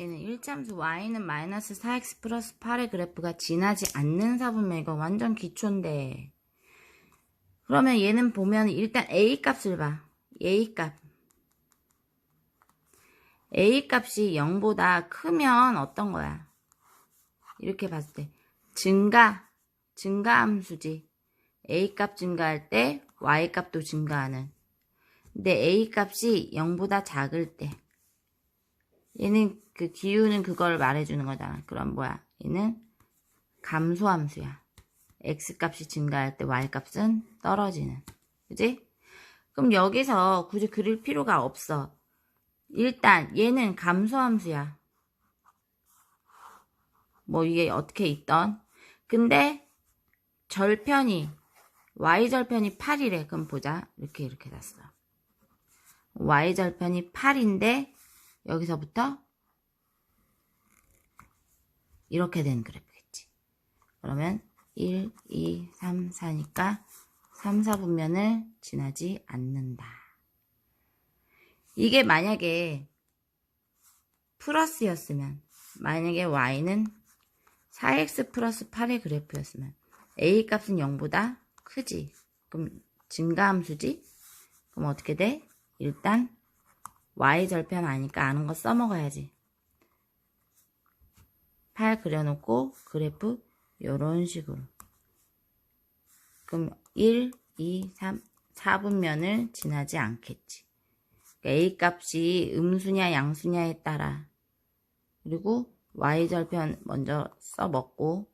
얘는 1참수 y는 마이너스 4x 플러스 8의 그래프가 지나지 않는 사분면 이거 완전 기초인데. 그러면 얘는 보면 일단 a 값을 봐. A 값. A 값이 0보다 크면 어떤 거야? 이렇게 봤을 때. 증가 증가함수지. A 값 증가할 때 y 값도 증가하는. 근데 a 값이 0보다 작을 때 얘는 그 기후는 그걸 말해주는 거잖아. 그럼 뭐야? 얘는 감소함수야. x 값이 증가할 때 y 값은 떨어지는. 그지? 그럼 여기서 굳이 그릴 필요가 없어. 일단 얘는 감소함수야. 뭐 이게 어떻게 있던. 근데 절편이 y절편이 8이래. 그럼 보자. 이렇게 이렇게 났어. y절편이 8인데 여기서부터 이렇게 된 그래프겠지. 그러면 1, 2, 3, 4니까 3, 4분면을 지나지 않는다. 이게 만약에 플러스였으면 만약에 y는 4x 플러스 8의 그래프였으면 a 값은 0보다 크지. 그럼 증가함수지? 그럼 어떻게 돼? 일단 y절편 아니까 아는 거 써먹어야지. 8 그려놓고 그래프 요런 식으로. 그럼 1, 2, 3, 4분면을 지나지 않겠지. 그러니까 a 값이 음수냐 양수냐에 따라 그리고 y절편 먼저 써먹고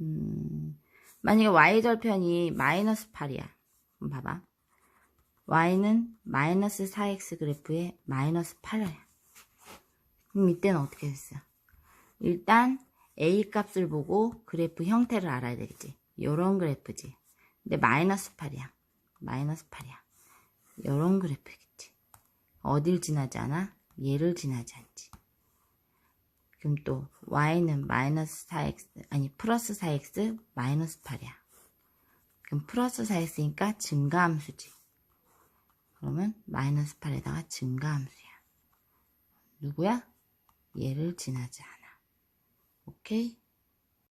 음, 만약에 y절편이 마이너스 8이야. 그럼 봐봐. Y는 마이너스 4x 그래프에 마이너스 8이야. 그럼 이때는 어떻게 됐어? 일단 a 값을 보고 그래프 형태를 알아야 되겠지. 요런 그래프지. 근데 마이너스 8이야. 마이너스 8이야. 요런 그래프겠지. 어딜 지나지 않아? 얘를 지나지 않지. 그럼 또 y는 마이너스 4x 아니 플러스 4x 마이너스 8이야. 그럼 플러스 4x니까 증가함수지. 그러면 마이너스 8에다가 증가함수야. 누구야? 얘를 지나지 않아. 오케이?